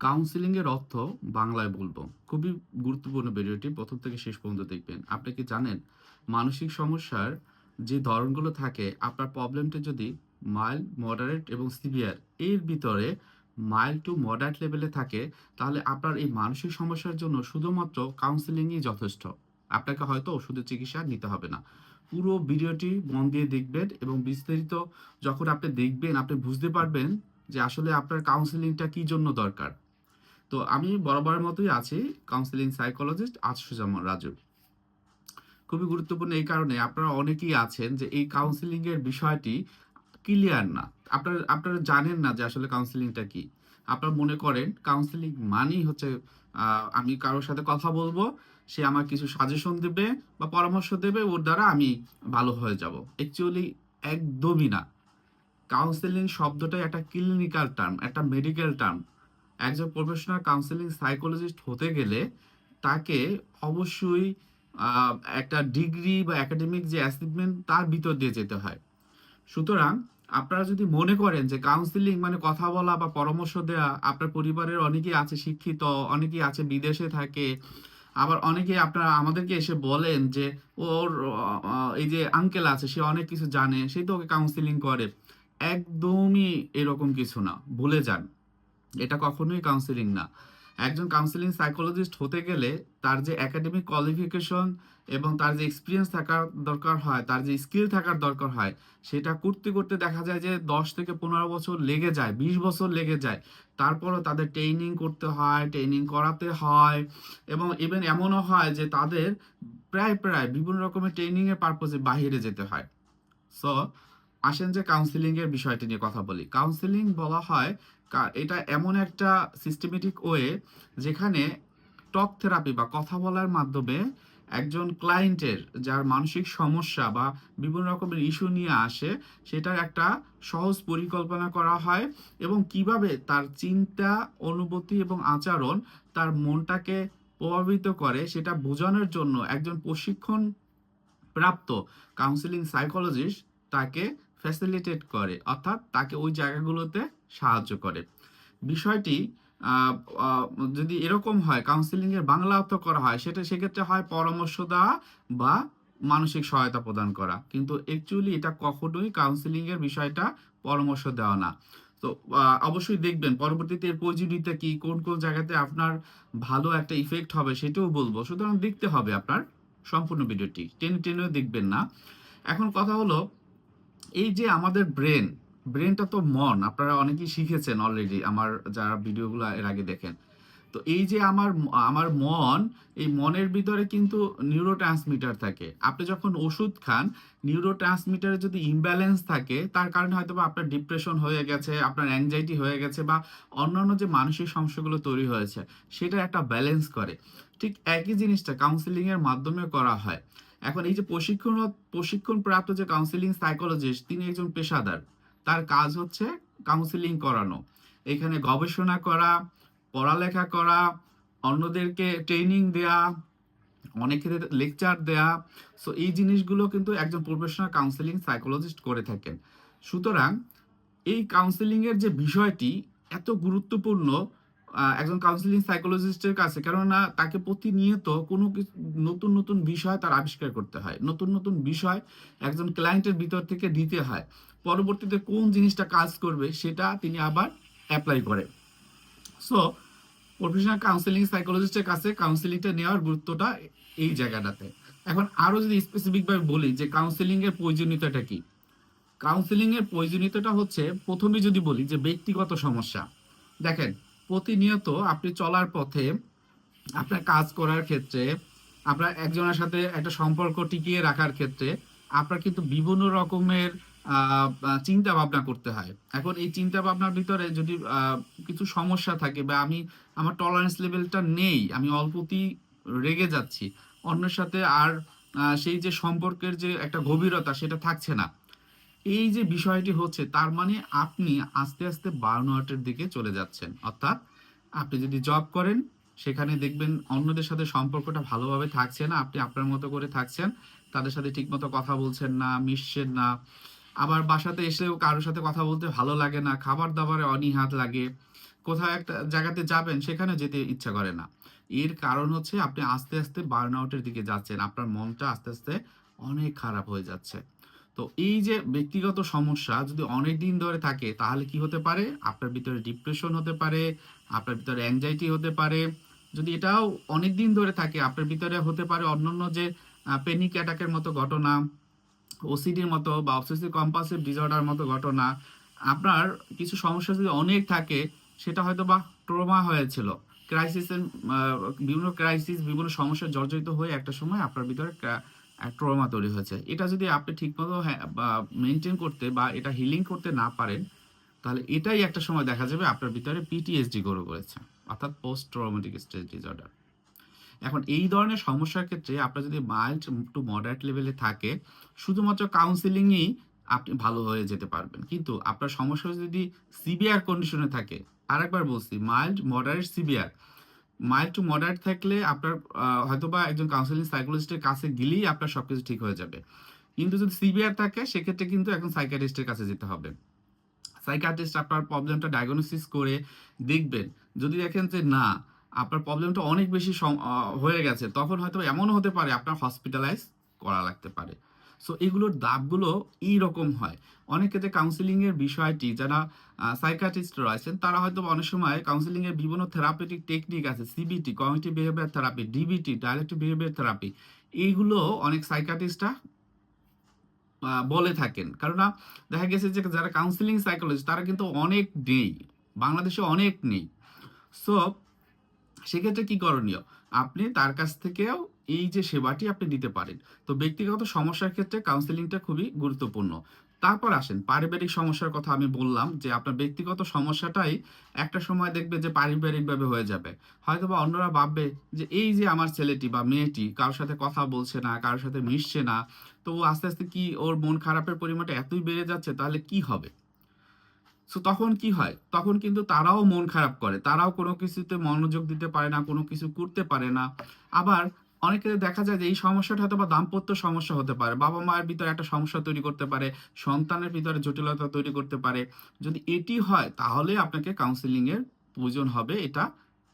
Counselling এর অর্থ বাংলায় বলব। খুবই গুরুত্বপূর্ণ ভিডিওটি, প্রথম থেকে শেষ পর্যন্ত দেখবেন। আপনি কি জানেন, মানসিক সমস্যার যে ধরনগুলো থাকে, আপনার প্রবলেমটা যদি মাইল্ড মডারেট এবং সিভিয়ার এর ভিতরে মাইল্ড টু মডারেট লেভেলে থাকে, তাহলে আপনার এই মানসিক সমস্যার জন্য শুধুমাত্র কাউন্সিলিংই যথেষ্ট। আপনাকে হয়তো ওষুধের চিকিৎসা নিতে হবে না। পুরো ভিডিওটি মন দিয়ে দেখবেন এবং বিস্তারিত যখন আপনি দেখবেন, আপনি বুঝতে পারবেন যে আসলে আপনার কাউন্সিলিংটা কি জন্য দরকার। তো আমি বরাবরের মতোই আছি কাউন্সিলিং সাইকোলজিস্ট আশুজামান রাজু। খুবই গুরুত্বপূর্ণ এই কারণে আপনারা অনেকেই আছেন যে এই কাউন্সিলিং এর বিষয়টি ক্লিয়ার না। আপনারা আপনারা জানেন না যে আসলে কাউন্সিলিংটা কি। আপনারা মনে করেন কাউন্সিলিং মানেই হচ্ছে আমি কারোর সাথে কথা বলব, সে আমার কিছু সাজেশন দেবে বা পরামর্শ দেবে, ওর দ্বারা আমি ভালো হয়ে যাব। অ্যাকচুয়ালি একদমই না। কাউন্সিলিং শব্দটাই একটা ক্লিনিক্যাল টার্ম একটা মেডিকেল টার্ম একজন প্রফেশনাল কাউন্সিলিং সাইকোলজিস্ট হতে গেলে তাকে অবশ্যই একটা ডিগ্রি বা একাডেমিক যে অ্যাচিভমেন্ট তার ভিতর দিয়ে যেতে হয়। সুতরাং আপনারা যদি মনে করেন যে কাউন্সিলিং মানে কথা বলা বা পরামর্শ দেওয়া আপনার পরিবারের অনেকেই আছে শিক্ষিত, অনেকেই আছে বিদেশে থাকে, আবার অনেকেই আপনারা আমাদেরকে এসে বলেন যে ওর এই যে আঙ্কেল আছে, সে অনেক কিছু জানে, সে তো ওকে কাউন্সিলিং করে। একদমই এরকম কিছু না, ভুলে যান। এটা কখনোই কাউন্সিলিং না। একজন কাউন্সিলিং সাইকোলজিস্ট হতে গেলে তার যে একাডেমিক কোয়ালিফিকেশন এবং তার যে এক্সপিরিয়েন্স থাকার দরকার হয়, তার যে স্কিল থাকার দরকার হয়, সেটা করতে করতে দেখা যায় যে দশ থেকে পনেরো বছর লেগে যায়, বিশ বছর লেগে যায়। তারপরও তাদের ট্রেনিং করতে হয় ট্রেনিং করাতে হয় এবং ইভেন এমনও হয় যে তাদের প্রায় প্রায় বিভিন্ন রকমের ট্রেনিংয়ের পারপোজে বাইরে যেতে হয়। সো আসেন যে কাউন্সিলিংয়ের বিষয়টি নিয়ে কথা বলি। কাউন্সিলিং বলা হয় এটা এমন একটা সিস্টেমেটিক ওয়ে যেখানে টক থেরাপি বা কথা বলার মাধ্যমে একজন ক্লায়েন্টের যার মানসিক সমস্যা বা বিভিন্ন রকমের ইস্যু নিয়ে আসে, সেটার একটা সহজ পরিকল্পনা করা হয় এবং কীভাবে তার চিন্তা, অনুভূতি এবং আচরণ তার মনটাকে প্রভাবিত করে সেটা বোঝানোর জন্য একজন প্রশিক্ষণ প্রাপ্ত কাউন্সিলিং সাইকোলজিস্ট তাকে ফ্যাসিলিটেট করে, অর্থাৎ তাকে ওই জায়গাগুলোতে সাহায্য করে। বিষয়টি যদি এরকম হয় কাউন্সিলিং এর বাংলা অর্থ করা হয়, সেটা সেক্ষেত্রে হয় পরামর্শ দেওয়া বা মানসিক সহায়তা প্রদান করা। কিন্তু অ্যাকচুয়ালি এটা কখনোই কাউন্সিলিং এর বিষয়টা পরামর্শ দেওয়া না। তো অবশ্যই দেখবেন, পরবর্তীতে এর প্রয়োজনীয়তা কি, কোন কোন জায়গাতে আপনার ভালো একটা ইফেক্ট হবে সেটাও বলব। সুতরাং দেখতে হবে আপনার সম্পূর্ণ ভিডিওটি। টেনে, টেনেও দেখবেন না। এখন কথা হলো এই যে আমাদের ব্রেন ব্রেনটা তো মন, আপনারা অনেকেই শিখেছেন অলরেডি আমার যারা ভিডিওগুলো এর আগে দেখেন। তো এই যে আমার আমার মন, এই মনের ভিতরে কিন্তু নিউরো ট্রান্সমিটার থাকে। আপনি যখন ওষুধ খান নিউরো ট্রান্সমিটারে যদি ইমব্যালেন্স থাকে, তার কারণে হয়তো বা আপনার ডিপ্রেশন হয়ে গেছে, আপনার অ্যাংজাইটি হয়ে গেছে বা অন্যান্য যে মানসিক সমস্যাগুলো তৈরি হয়েছে, সেটা একটা ব্যালেন্স করে। ঠিক একই জিনিসটা কাউন্সিলিং এর মাধ্যমে করা হয়। এখন এই যে প্রশিক্ষণ প্রশিক্ষণ প্রাপ্ত যে কাউন্সিলিং সাইকোলজিস্ট তিনি একজন পেশাদার। তার কাজ হচ্ছে কাউন্সিলিং করানো। এখানে গবেষণা করা, পড়ালেখা করা, অন্যদেরকে ট্রেনিং দেয়া অনেকের লেকচার দেয়া। সো এই জিনিসগুলো কিন্তু একজন প্রফেশনাল কাউন্সিলিং সাইকোলজিস্ট করে থাকেন। সুতরাং এই কাউন্সিলিং এর যে বিষয়টি এত গুরুত্বপূর্ণ একজন কাউন্সিলিং সাইকোলজিস্টের কাছে, কেননা তাকে প্রতিনিয়ত কোনো নতুন নতুন বিষয় তার আবিষ্কার করতে হয়। নতুন নতুন বিষয় একজন ক্লায়েন্টের ভিতর থেকে দিতে হয়। পরবর্তীতে কোন জিনিসটা কাজ করবে সেটা তিনি আবার অ্যাপ্লাই করে সো প্রফেশনাল কাউন্সিলিং সাইকোলজিস্টের কাছে কাউন্সিলিংটা নেওয়ার গুরুত্বটা এই জায়গাটাতে। এখন আরও যদি স্পেসিফিকভাবে বলি যে কাউন্সিলিংয়ের প্রয়োজনীয়তাটা কি? কাউন্সিলিংয়ের প্রয়োজনীয়তাটা হচ্ছে, প্রথমে যদি বলি যে ব্যক্তিগত সমস্যা। দেখেন প্রতিনিয়ত আপনি চলার পথে আপনার কাজ করার ক্ষেত্রে, আপনার একজনের সাথে একটা সম্পর্ক টিকিয়ে রাখার ক্ষেত্রে আপনার কিন্তু বিভিন্ন রকমের চিন্তা ভাবনা করতে হয়। এখন এই চিন্তা ভাবনার ভিতরে যদি কিছু সমস্যা থাকে বা আমি, আমার টলারেন্স লেভেলটা নেই, আমি অল্পতেই রেগে যাচ্ছি, অন্যের সাথে আর সেই যে সম্পর্কের যে একটা গভীরতা সেটা থাকছে না। এই যে বিষয়টি হচ্ছে, তার মানে আপনি আস্তে আস্তে বার্নআউটের দিকে চলে যাচ্ছেন। অর্থাৎ আপনি যদি জব করেন, সেখানে দেখবেন অন্যদের সাথে সম্পর্কটা ভালোভাবে থাকছে না। আপনি আপনার মতো করে থাকছেন, তাদের সাথে ঠিকমতো কথা বলছেন না, মিশছেন না। আবার বাসাতে এসেও কারোর সাথে কথা বলতে ভালো লাগে না খাবার দাবারে অনীহাত লাগে। কোথাও একটা জায়গাতে যাবেন, সেখানে যেতে ইচ্ছা করে না। এর কারণ হচ্ছে আপনি আস্তে আস্তে বার্ন আউটের দিকে যাচ্ছেন। আপনার মনটা আস্তে আস্তে অনেক খারাপ হয়ে যাচ্ছে। তো এই যে ব্যক্তিগত সমস্যা যদি অনেক দিন ধরে থাকে, তাহলে কি হতে পারে? আপনার ভিতরে ডিপ্রেশন হতে পারে, আপনার ভিতরে অ্যাংজাইটি হতে পারে। যদি এটাও অনেক দিন ধরে থাকে, আপনার ভিতরে হতে পারে অন্যান্য যে পেনিক অ্যাটাকের মতো ঘটনা ওসিডির মতো বা অবসেসিভ কম্পালসিভ ডিসঅর্ডার মতো ঘটনা, আপনার কিছু সমস্যা যদি অনেক থাকে, সেটা হয়তো বা ট্রমা হয়েছিল ক্রাইসিসের বিভিন্ন ক্রাইসিস বিভিন্ন সমস্যা জর্জরিত হয়ে একটা সময় আপনার ভিতরে ট্রমা তৈরি হয়েছে। এটা যদি আপনি ঠিকমতো মেনটেন করতে বা এটা হিলিং করতে না পারেন, তাহলে এটাই একটা সময় দেখা যাবে আপনার ভিতরে পিটিএসডি গ্রো করেছে অর্থাৎ পোস্ট ট্রমেটিক স্ট্রেস ডিসঅর্ডার এখন এই ধরনের সমস্যার ক্ষেত্রে আপনার যদি মাইল্ড টু মডারেট লেভেলে থাকে, শুধুমাত্র কাউন্সিলিংই আপনি ভালো হয়ে যেতে পারবেন। কিন্তু আপনার সমস্যা যদি সিভিয়ার কন্ডিশনে থাকে, আরেকবার বলছি mild moderate severe mild to moderate থাকলে আপনার আহ, হয়তোবা একজন কাউন্সিলিং সাইকোলজিস্টের কাছে গেলেই আপনার সবকিছু ঠিক হয়ে যাবে। কিন্তু যদি সিভিয়ার থাকে সেক্ষেত্রে কিন্তু এখন সাইকিয়াট্রিস্টের কাছে যেতে হবে। সাইকিয়াট্রিস্ট আপনার প্রবলেমটা ডায়াগনোসিস করে দেখবেন। যদি দেখেন যে না আপনার প্রবলেমটা অনেক বেশি হয়ে গেছে তখন হয়তো এমনও হতে পারে আপনার হসপিটালাইজ করা লাগতে পারে। সো এগুলোর দাবগুলো এই রকম হয়। অনেক ক্ষেত্রে কাউন্সিলিং এর বিষয়টি যারা সাইকাটিস্ট রয়েছেন, তারা হয়তো অনেক সময় কাউন্সিলিং এর বিভিন্ন থেরাপিউটিক টেকনিক আছে CBT community behaviour therapy DBT directive behaviour therapy এইগুলো অনেক সাইকাটিস্টরা বলে থাকেন। কেননা দেখা গেছে যে যারা কাউন্সিলিং সাইকোলজি তারা কিন্তু অনেক নেই, বাংলাদেশে অনেক নেই। সো সেক্ষেত্রে কি করণীয়? আপনি তার কাছ থেকেও এই যে সেবাটি আপনি দিতে পারেন। তো ব্যক্তিগত সমস্যার ক্ষেত্রে কাউন্সেলিংটা খুবই গুরুত্বপূর্ণ। তারপর আসেন, পারিবারিক সমস্যার কথা আমি বললাম যে আপনার ব্যক্তিগত সমস্যাটাই একটা সময় দেখবে যে পারিবারিকভাবে হয়ে যাবে। হয়তো বা অন্যরা ভাববে যে এই যে আমার ছেলেটি বা মেয়েটি কারোর সাথে কথা বলছে না, কারোর সাথে মিশছে না, তো আস্তে আস্তে কি ওর মন খারাপের পরিমাণটা এতই বেড়ে যাচ্ছে তাহলে কি হবে? সো তখন কি হয়? তখন কিন্তু তারাও মন খারাপ করে। তারাও কোনো কিছুতে মনোযোগ দিতে পারে না, কোনো কিছু করতে পারে না। আবার অনেকে দেখা যায় যে এই সমস্যাটা হয়তো বা দাম্পত্য সমস্যা হতে পারে, বাবা মায়ের ভিতরে একটা সমস্যা তৈরি করতে পারে, সন্তানের ভিতরে জটিলতা তৈরি করতে পারে। যদি এটি হয়, তাহলে আপনাকে কাউন্সিলিং এর প্রয়োজন হবে, এটা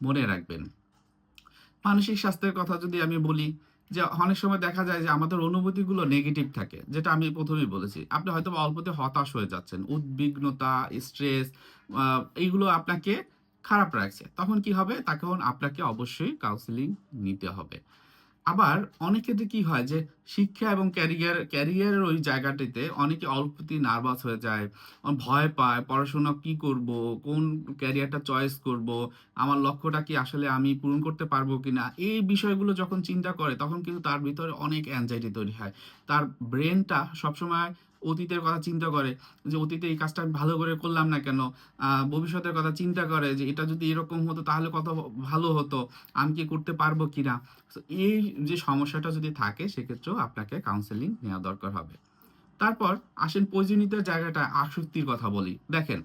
মনে রাখবেন। মানসিক স্বাস্থ্যের কথা যদি আমি বলি, যে অনেক সময় দেখা যায় যে আমাদের অনুভূতিগুলো নেগেটিভ থাকে, যেটা আমি প্রথমেই বলেছি। আপনি হয়তো অল্পতে হতাশ হয়ে যাচ্ছেন, উদ্বিগ্নতা স্ট্রেস এইগুলো আপনাকে খারাপ রাখছে। তখন কি হবে? তখন আপনাকে অবশ্যই কাউন্সিলিং নিতে হবে। আবার অনেক ক্ষেত্রে কি হয় যে শিক্ষা এবং ক্যারিয়ার ক্যারিয়ারের ওই জায়গাটিতে অনেকে অল্পতেই নার্ভাস হয়ে যায়। ভয় পায়, পড়াশোনা কি করব, কোন ক্যারিয়ারটা চয়েস করব, আমার লক্ষ্যটা কি আসলে আমি পূরণ করতে পারব কি না এই বিষয়গুলো যখন চিন্তা করে, তখন কিন্তু তার ভিতরে অনেক অ্যাংজাইটি তৈরি হয়। তার ব্রেনটা সবসময় অতীতের কথা চিন্তা করে যে অতীতে এই কাজটা আমি ভালো করে করলাম না কেন? ভবিষ্যতের কথা চিন্তা করে যে এটা যদি এরকম হতো তাহলে কত ভালো হতো আমি কি করতে পারব কিনা So, এই যে সমস্যাটা যদি থাকে সেক্ষেত্রেও আপনাকে কাউন্সেলিং নেওয়া দরকার হবে। তারপর আসেন প্রয়োজনীয়তার জায়গাটা আসক্তির কথা বলি। দেখেন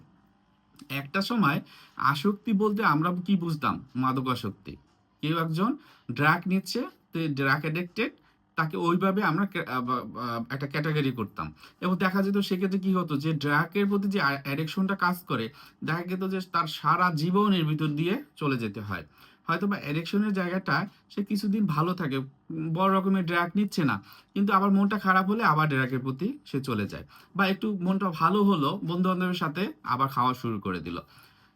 একটা সময় আসক্তি বলতে আমরা কি বুঝতাম? মাদকাসক্তি। কেউ একজন ড্রাগ নিচ্ছে ড্রাগ অ্যাডিক্টেড তাকে ওইভাবে আমরা একটা ক্যাটাগরি করতাম। এবং দেখা যেত সেক্ষেত্রে কি হতো যে ড্রাগের প্রতি যে অ্যাডিকশনটা কাজ করে, দেখা যেত যে তার সারা জীবনের ভিতর দিয়ে চলে যেতে হয়। হয়তো বা অ্যাডিকশনের জায়গাটা সে কিছুদিন ভালো থাকে, বড় রকমের ড্রাগ নিচ্ছে না, কিন্তু আবার মনটা খারাপ হলে আবার ড্রাগের প্রতি সে চলে যায়। বা একটু মনটা ভালো হলো বন্ধু বান্ধবের সাথে আবার খাওয়া শুরু করে দিল।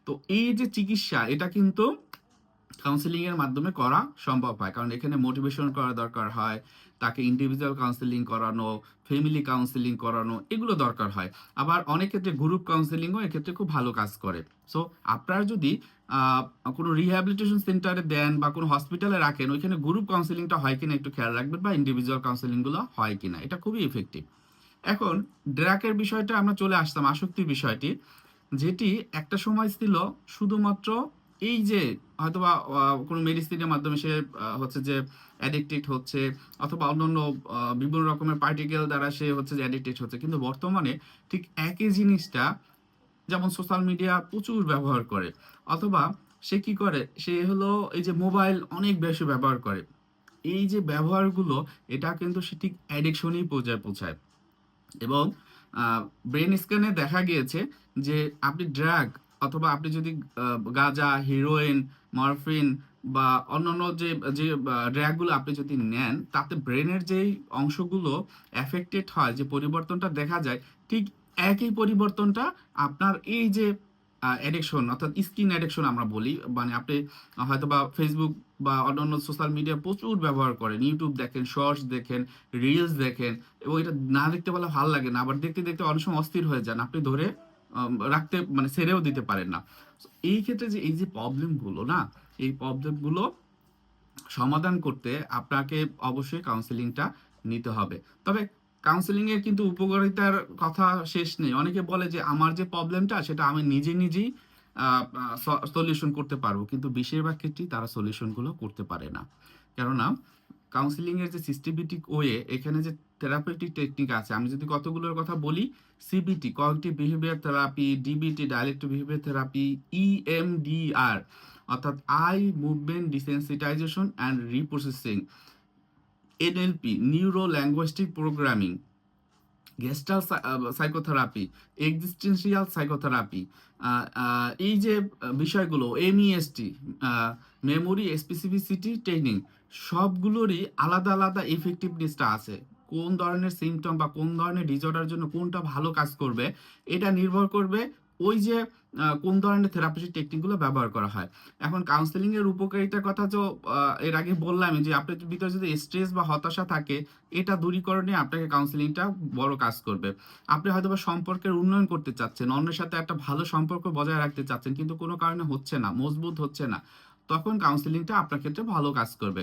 তো এই যে চিকিৎসা, এটা কিন্তু কাউন্সিলিং এর মাধ্যমে করা সম্ভব হয়। কারণ এখানে মোটিভেশন করা দরকার হয়, তাকে ইন্ডিভিজুয়াল কাউন্সিলিং করানো ফ্যামিলি কাউন্সিলিং করানো, এগুলো দরকার হয়। আবার অনেক ক্ষেত্রে গ্রুপ কাউন্সিলিংও এক্ষেত্রে খুব ভালো কাজ করে। সো আপনারা যদি কোনো রিহ্যাবিলিটেশন সেন্টারে দেন বা কোনো হসপিটালে রাখেন, ওইখানে গ্রুপ কাউন্সিলিংটা হয় কিনা একটু খেয়াল রাখবেন বা ইন্ডিভিজুয়াল কাউন্সিলিংগুলো হয় কিনা, এটা খুবই ইফেক্টিভ এখন ড্রাকের বিষয়টা আমরা চলে আসতাম আসক্তির বিষয়টি, যেটি একটা সময় ছিল শুধুমাত্র এই যে হয়তোবা কোনো মেডিসিনের মাধ্যমে সে হচ্ছে যে অ্যাডিক্টেড হচ্ছে, অথবা অন্যান্য বিভিন্ন রকমের পার্টিকেল দ্বারা সে হচ্ছে যে অ্যাডিক্টেড হচ্ছে। কিন্তু বর্তমানে ঠিক একই জিনিসটা যেমন সোশ্যাল মিডিয়া প্রচুর ব্যবহার করে, অথবা সে কি করে? সে হলো এই যে মোবাইল অনেক বেশি ব্যবহার করে। এই যে ব্যবহারগুলো, এটা কিন্তু সে ঠিক অ্যাডিকশনই পর্যায়ে পৌঁছায়। এবং ব্রেন স্ক্যানে দেখা গিয়েছে যে আপনি ড্রাগ অথবা আপনি যদি গাঁজা হিরোইন মরফিন বা অন্যান্য যে যে ড্রাগগুলো আপনি যদি নেন, তাতে ব্রেনের যেই অংশগুলো এফেক্টেড হয়, যে পরিবর্তনটা দেখা যায়, ঠিক একই পরিবর্তনটা আপনার এই যে অ্যাডিকশন অর্থাৎ স্কিন অ্যাডিকশন আমরা বলি মানে আপনি হয়তো বা ফেসবুক বা অন্যান্য সোশ্যাল মিডিয়া প্রচুর ব্যবহার করেন ইউটিউব দেখেন শর্টস দেখেন রিলস দেখেন, এবং এটা না দেখতে পারলে ভালো লাগে না, আবার দেখতে দেখতে অনেক সময় অস্থির হয়ে যান। আপনি ধরে রাখতে মানে ছেড়েও দিতে পারেন না। এই ক্ষেত্রে যে, এই যে প্রবলেমগুলো না? এই প্রবলেমগুলো সমাধান করতে আপনাকে অবশ্যই কাউন্সেলিংটা নিতে হবে। তবে কাউন্সেলিং এর কিন্তু উপকারিতার কথা শেষ নেই। অনেকে বলে যে, আমার যে প্রবলেমটা সেটা আমি নিজে নিজেই সলিউশন করতে পারব। কিন্তু বেশিরভাগ ক্ষেত্রেই তারা সলিউশনগুলো করতে পারে না। কেননা এর যে সিস্টেমেটিক ওয়ে এখানে যে থেরাপিউটিক টেকনিক আছে, আমি যদি কতগুলোর কথা বলি CBT cognitive behaviour therapy DBT dialectical behaviour therapy EMDR অর্থাৎ eye movement desensitization and reprocessing NLP neuro linguistic programming gestalt psychotherapy existential psychotherapy এই যে আহ, বিষয়গুলো এমইএসটি মেমোরি স্পেসিফিসিটি ট্রেনিং সবগুলোরই আলাদা আলাদা ইফেক্টিভনেসটা আছে। কোন ধরনের সিমটম বা কোন ধরনের ডিজর্ডার জন্য কোনটা ভালো কাজ করবে, এটা নির্ভর করবে ওই যে কোন ধরনের থেরাপিউটিক টেকনিকগুলো ব্যবহার করা হয়। এখন কাউন্সেলিং এর উপকারিতার কথা তো এর আগে বললাম যে, আপনার ভিতরে যদি স্ট্রেস বা হতাশা থাকে, এটা দূরীকরণে আপনাকে কাউন্সেলিংটা বড় কাজ করবে। আপনি হয়তো বা সম্পর্কের উন্নয়ন করতে চাচ্ছেন, অন্যের সাথে একটা ভালো সম্পর্ক বজায় রাখতে চাচ্ছেন, কিন্তু কোনো কারণে হচ্ছে না, মজবুত হচ্ছে না, তখন কাউন্সেলিংটা আপনার ক্ষেত্রে ভালো কাজ করবে।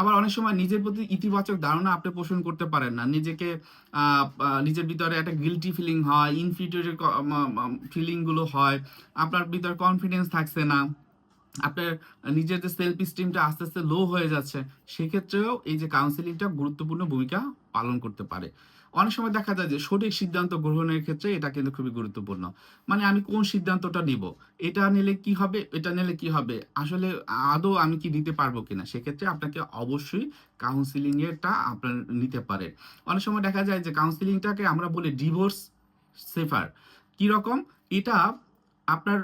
আবার অনেক সময় নিজের প্রতি ইতিবাচক ধারণা আপনি পোষণ করতে পারেন না। নিজেকে নিজের ভিতরে একটা গিলটি ফিলিং হয় ইনফিটিউরিটি ফিলিংগুলো হয়, আপনার ভিতরে কনফিডেন্স থাকছে না। আপনার নিজের যে সেলফ স্টিমটা আস্তে আস্তে লো হয়ে যাচ্ছে, সেক্ষেত্রেও এই যে কাউন্সিলিংটা গুরুত্বপূর্ণ ভূমিকা পালন করতে পারে। অনেক সময় দেখা যায় যে সঠিক সিদ্ধান্ত গ্রহণের ক্ষেত্রে এটা কিন্তু খুবই গুরুত্বপূর্ণ। মানে আমি কোন সিদ্ধান্তটা নিব? এটা নিলে কি হবে? এটা নিলে কি হবে? আসলে আদৌ আমি কি নিতে পারব কিনা? সেক্ষেত্রে আপনাকে অবশ্যই কাউন্সিলিং এরটা আপনার নিতে পারেন অনেক সময় দেখা যায় যে কাউন্সিলিংটাকে আমরা বলি ডিভোর্স সেফার কি রকম এটা আপনার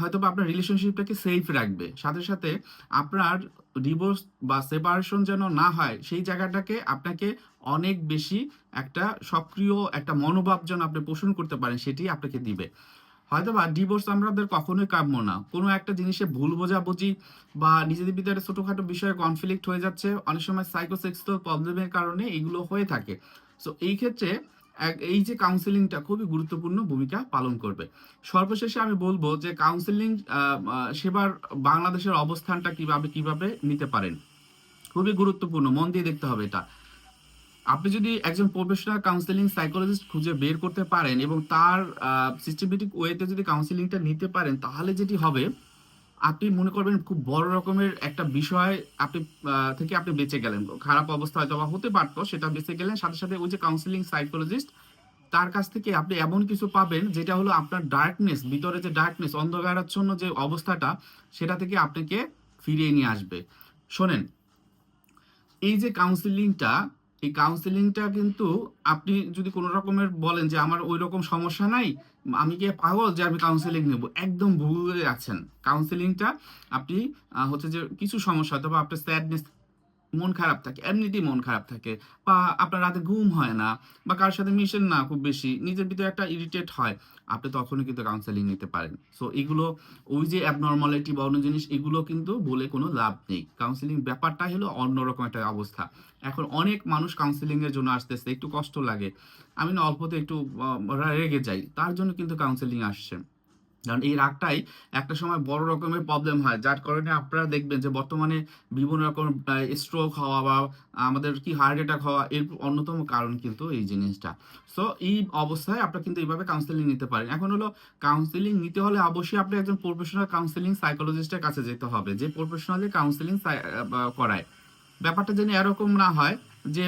হয়তো বা আপনার রিলেশনশিপটাকে সেফ রাখবে। সাথে সাথে আপনার ডিভোর্স বা সেপারেশন যেন না হয়, সেই জায়গাটাকে আপনাকে অনেক বেশি একটা সক্রিয় একটা মনোভাব যেন আপনি পোষণ করতে পারেন, সেটি আপনাকে দিবে। হয়তো বা ডিভোর্স আমাদের কখনোই কাম্য না। কোনো একটা জিনিসে ভুল বোঝাবুঝি বা নিজেদের ভিতরে ছোটোখাটো বিষয়ে কনফ্লিক্ট হয়ে যাচ্ছে, অনেক সময় সাইকোসেক্সুয়াল প্রবলেমের কারণে এগুলো হয়ে থাকে। সো এই ক্ষেত্রে এই যে কাউন্সেলিংটা খুবই গুরুত্বপূর্ণ ভূমিকা পালন করবে। সর্বশেষে আমি বলব যে কাউন্সেলিং সেবার বাংলাদেশের অবস্থানটা কীভাবে কীভাবে নিতে পারেন। খুবই গুরুত্বপূর্ণ, মন দিয়ে দেখতে হবে এটা। আপনি যদি একজন প্রফেশনাল কাউন্সেলিং সাইকোলজিস্ট খুঁজে বের করতে পারেন এবং তার সিস্টেমেটিক ওয়েতে যদি কাউন্সেলিংটা নিতে পারেন, তাহলে যেটি হবে আপনি মনে করবেন খুব বড় রকমের একটা বিষয় আপনি থেকে আপনি বেঁচে গেলেন। খারাপ অবস্থা হয়তো বা হতে পারতো, সেটা বেঁচে গেলেন সাথে সাথে ওই যে কাউন্সিলিং সাইকোলজিস্ট তার কাছ থেকে আপনি এমন কিছু পাবেন যেটা হলো আপনার ডার্কনেস ভিতরে যে ডার্কনেস অন্ধকারাচ্ছন্ন যে অবস্থাটা, সেটা থেকে আপনাকে ফিরিয়ে নিয়ে আসবে। শোনেন, এই যে কাউন্সিলিংটা এই কাউন্সিলিংটা কিন্তু আপনি যদি কোনো রকমের বলেন যে আমার ওই রকম সমস্যা নাই, আমি কি পাগল যে আমি কাউন্সিলিং নেব? একদম ভুলে আছেন কাউন্সিলিংটা আপনি হচ্ছে যে কিছু সমস্যা হয়তো বা আপনার স্যাডনেস মন খারাপ থাকে, এমনিতেই মন খারাপ থাকে বা আপনার রাতে ঘুম হয় না বা কার সাথে মিশেন না খুব বেশি, নিজের ভিতরে একটা ইরিটেট হয়, আপনি তখনই কিন্তু কাউন্সেলিং নিতে পারেন। সো এগুলো ওই যে অ্যাবনর্মালিটি বা অন্য জিনিস, এগুলো কিন্তু বলে কোনো লাভ নেই। কাউন্সেলিং ব্যাপারটাই হলো অন্যরকম একটা অবস্থা। এখন অনেক মানুষ কাউন্সেলিং এর জন্য আসতেছে, একটু কষ্ট লাগে। আমি না অল্পতে একটু রেগে যাই, তার জন্য কিন্তু কাউন্সেলিং আসছে। কারণ এই রাগটাই একটা সময় বড় রকমের প্রবলেম হয়, যার কারণে আপনারা দেখবেন যে বর্তমানে বিভিন্ন রকম স্ট্রোক হওয়া বা আমাদের কি হার্ট অ্যাটাক হওয়া এর অন্যতম কারণ কিন্তু এই জিনিসটা। সো এই অবস্থায় আপনারা কিন্তু এইভাবে কাউন্সেলিং নিতে পারেন। এখন হলো কাউন্সেলিং নিতে হলে অবশ্যই আপনি একজন প্রফেশনাল কাউন্সেলিং সাইকোলজিস্টের কাছে যেতে হবে, যে প্রফেশনালি কাউন্সেলিং করায়। ব্যাপারটা যেন এরকম না হয় যে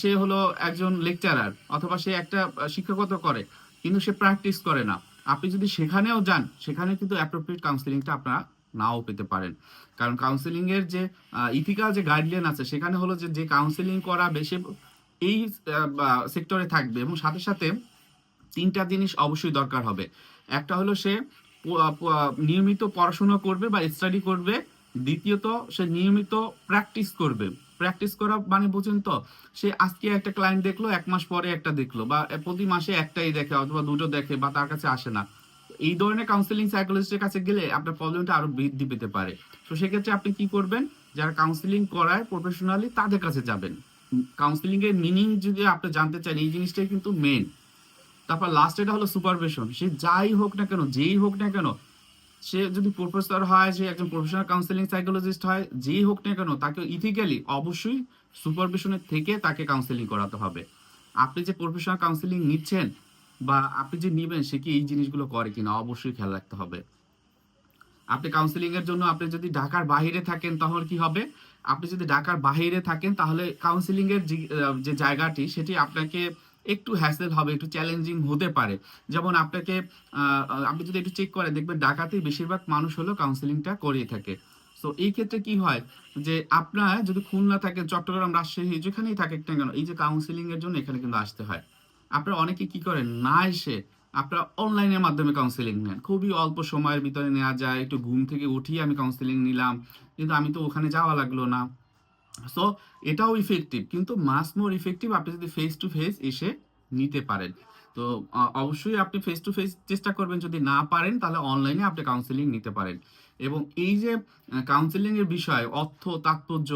সে হলো একজন লেকচারার অথবা সে একটা শিক্ষকতা করে, কিন্তু সে প্র্যাকটিস করে না। আপনি যদি সেখানেও যান, সেখানে কিন্তু অ্যাপ্রোপ্রিয়েট কাউন্সেলিংটা আপনারা নাও পেতে পারেন। কারণ কাউন্সেলিং এর যে ইথিক্যাল যে গাইডলাইন আছে, সেখানে হলো যে যে কাউন্সেলিং করা বেশি এই সেক্টরে থাকবে এবং সাথে সাথে তিনটা জিনিস অবশ্যই দরকার হবে। একটা হলো সে নিয়মিত পড়াশোনা করবে বা স্টাডি করবে। দ্বিতীয়ত সে নিয়মিত প্র্যাকটিস করবে। প্র্যাকটিস করা মানে বুঝেন তো? সে আজকে একটা ক্লায়েন্ট দেখল, এক মাস পরে একটা দেখল বা প্রতি মাসে একটাই দেখে অথবা দুটো দেখে বা তার কাছে আসে না। এই ধরনের কাউন্সিলিং সাইকোলজিস্টের কাছে গেলে আপনার প্রবলেমটা আরও বৃদ্ধি পেতে পারে। তো সেক্ষেত্রে আপনি কি করবেন? যারা কাউন্সিলিং করায় প্রফেশনালি তাদের কাছে যাবেন। কাউন্সিলিং এর মিনিং যদি আপনি জানতে চান, এই জিনিসটাই কিন্তু মেন তারপর লাস্ট এটা হলো সুপারভিশন সে যাই হোক না কেন, যেই হোক না কেন সে যদি প্রফেসর হয়, সে একজন প্রফেশনাল কাউন্সিলিং সাইকোলজিস্ট হয়, যেই হোক না কেন, তাকে ইথিক্যালি অবশ্যই সুপারভিশনের থেকে তাকে কাউন্সিলিং করাতে হবে। আপনি যে প্রফেশনাল কাউন্সিলিং নিচ্ছেন বা আপনি যে নিবেন, সে কি এই জিনিসগুলো করে কিনা? অবশ্যই খেয়াল রাখতে হবে। আপনি কাউন্সিলিং এর জন্য আপনি যদি ঢাকার বাইরে থাকেন, তাহলে কি হবে? আপনি যদি ঢাকার বাইরে থাকেন, তাহলে কাউন্সিলিং এর যে জায়গাটি, সেটি আপনাকে একটু হ্যাসেল হবে, একটু চ্যালেঞ্জিং হতে পারে। যেমন আপনাকে আপনি যদি একটু চেক করেন, দেখবেন ঢাকাতেই বেশিরভাগ মানুষ হলো কাউন্সিলিংটা করিয়ে থাকে। সো এই ক্ষেত্রে কি হয় যে, আপনার যদি খুলনা থাকে, চট্টগ্রাম, রাজশাহী যেখানেই থাকে না কেন, এই যে কাউন্সিলিং এর জন্য এখানে কিন্তু আসতে হয়। আপনারা অনেকে কি করেন? না এসে আপনারা অনলাইনের মাধ্যমে কাউন্সিলিং নেন। খুবই অল্প সময়ের ভিতরে নেওয়া যায়। একটু ঘুম থেকে উঠিয়ে আমি কাউন্সিলিং নিলাম। কিন্তু আমি তো ওখানে যাওয়া লাগল না। সো এটাও ইফেক্টিভ কিন্তু মাস মোর ইফেক্টিভ আপনি যদি ফেস টু ফেস এসে নিতে পারেন। তো অবশ্যই আপনি ফেস টু ফেস চেষ্টা করবেন, যদি না পারেন তাহলে অনলাইনে আপনি কাউন্সিলিং নিতে পারেন। এবং এই যে কাউন্সিলিং এর বিষয়, অর্থ, তাৎপর্য,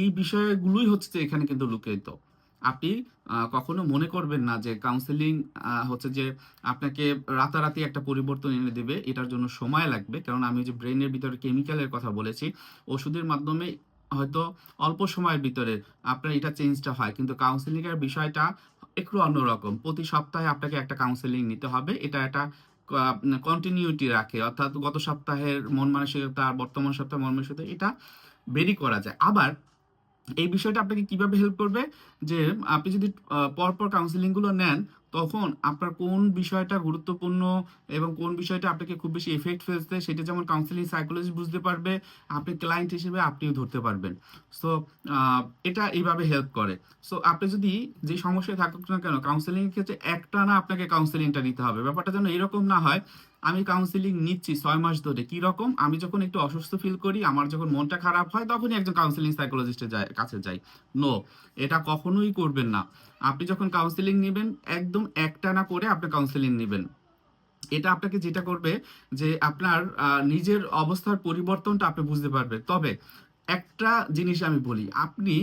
এই বিষয়গুলোই হচ্ছে এখানে কিন্তু লুকিত আপনি কখনো মনে করবেন না যে কাউন্সিলিং হচ্ছে যে আপনাকে রাতারাতি একটা পরিবর্তন এনে দেবে, এটার জন্য সময় লাগবে। কারণ আমি যে ব্রেনের ভিতরে কেমিক্যালের কথা বলেছি, ওষুধের মাধ্যমে হয়তো অল্প সময়ের ভিতরে আপনার এটা চেঞ্জটা হয়। কিন্তু কাউন্সিলিং এর বিষয়টা একটু অন্যরকম প্রতি সপ্তাহে আপনাকে একটা কাউন্সেলিং নিতে হবে। এটা একটা কন্টিনিউটি রাখে। অর্থাৎ গত সপ্তাহের মন মানসিকতা আর বর্তমান সপ্তাহের মন মানসিকতা এটা বেরি করা যায়। আবার এই বিষয়টা আপনাকে কীভাবে হেল্প করবে? যে আপনি যদি পরপর কাউন্সিলিংগুলো নেন, তখন আপনার কোন বিষয়টা গুরুত্বপূর্ণ এবং কোন বিষয়টা আপনাকে খুব বেশি এফেক্ট ফেলছে, সেটা যেমন কাউন্সিলিং সাইকোলজি বুঝতে পারবে, আপনি ক্লায়েন্ট হিসেবে আপনিও ধরতে পারবেন। সো এটা এইভাবে হেল্প করে। সো আপনি যদি যে সমস্যায় থাকুক না কেন কাউন্সিলিং এর ক্ষেত্রে একটা না আপনাকে কাউন্সিলিংটা নিতে হবে। ব্যাপারটা যেন এরকম না হয় আমি কাউন্সিলিং নিচ্ছি ছয় মাস ধরে। কি রকম? আমি যখন একটু অসুস্থ ফিল করি, আমার যখন মনটা খারাপ হয়, তখনই একজন কাউন্সিলিং সাইকোলজিস্টের কাছে যাই। নো এটা কখনোই করবেন না। আপনি যখন কাউন্সিলিং নেবেন, একদম একটা না করে আপনি কাউন্সিলিং নেবেন। এটা আপনাকে যেটা করবে যে, আপনার নিজের অবস্থার পরিবর্তনটা আপনি বুঝতে পারবেন তবে একটা জিনিস আমি বলি, আপনি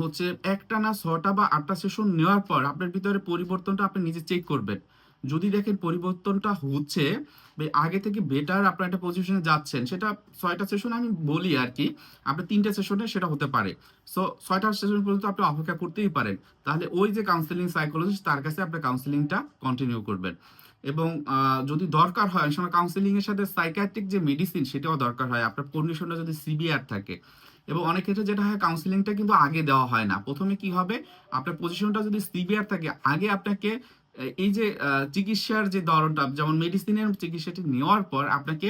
হচ্ছে একটা না ছটা বা আটটা সেশন নেওয়ার পর আপনার ভিতরে পরিবর্তনটা আপনি নিজে চেক করবেন। যদি দেখেন পরিবর্তনটা হচ্ছে আগে থেকে বেটার আপনার একটা পজিশনে যাচ্ছেন, সেটা ছয়টা সেশন আমি বলি আর কি আপনি তিনটা সেশনে সেটা হতে পারে। সো ছয়টা সেশন পর্যন্ত আপনি অপেক্ষা করতেই পারেন। তাহলে ওই যে কাউন্সিলিং সাইকোলজিস্ট তার কাছে আপনি কাউন্সিলিংটা কন্টিনিউ করবেন। এবং যদি দরকার হয় সময় কাউন্সিলিং এর সাথে সাইকিয়াট্রিক যে মেডিসিন সেটাও দরকার হয়। আপনার কন্ডিশনটা যদি সিভিয়ার থাকে। এবং অনেক ক্ষেত্রে যেটা হয় কাউন্সিলিংটা কিন্তু আগে দেওয়া হয় না। প্রথমে কি হবে, আপনার পজিশনটা যদি সিভিয়ার থাকে, আগে আপনাকে এই যে চিকিৎসার যে ধরনটা, যেমন মেডিসিনের চিকিৎসাটি নেওয়ার পর আপনাকে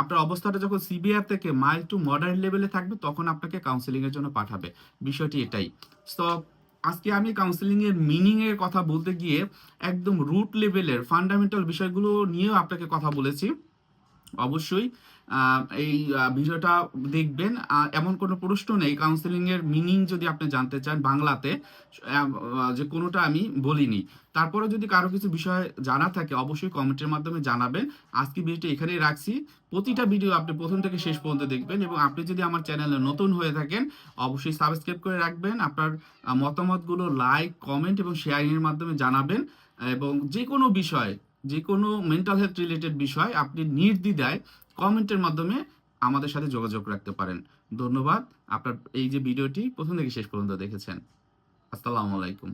আপনার অবস্থাটা যখন সিভিয়ার থেকে মাইল্ড টু মডার্ন লেভেলে থাকবে, তখন আপনাকে কাউন্সিলিং এর জন্য পাঠাবে। বিষয়টি এটাই। তো আজকে আমি কাউন্সিলিং এর মিনিং এর কথা বলতে গিয়ে একদম রুট লেভেলের ফান্ডামেন্টাল বিষয়গুলো নিয়েও আপনাকে কথা বলেছি। অবশ্যই এই ভিডিওটা দেখবেন। এমন কোনো প্রশ্ন নেই। কাউন্সিলিং এর মিনিং যদি আপনি জানতে চান বাংলাতে যে কোনোটা আমি বলিনি। তারপরে যদি কারও কিছু বিষয় জানা থাকে, অবশ্যই কমেন্টের মাধ্যমে জানাবেন। আজকে ভিডিওটা এখানেই রাখছি। প্রতিটা ভিডিও আপনি প্রথম থেকে শেষ পর্যন্ত দেখবেন এবং আপনি যদি আমার চ্যানেলে নতুন হয়ে থাকেন, অবশ্যই সাবস্ক্রাইব করে রাখবেন। আপনার মতামতগুলো লাইক কমেন্ট এবং শেয়ারিং এর মাধ্যমে জানাবেন। এবং যে কোনো বিষয় যে কোনো মেন্টাল হেলথ রিলেটেড বিষয় আপনি নির্দ্বিধায় কমেন্টের মাধ্যমে আমাদের সাথে যোগাযোগ রাখতে পারেন। ধন্যবাদ। আপনার এই যে ভিডিওটি প্রথম থেকে শেষ পর্যন্ত দেখেছেন। আসসালামু আলাইকুম।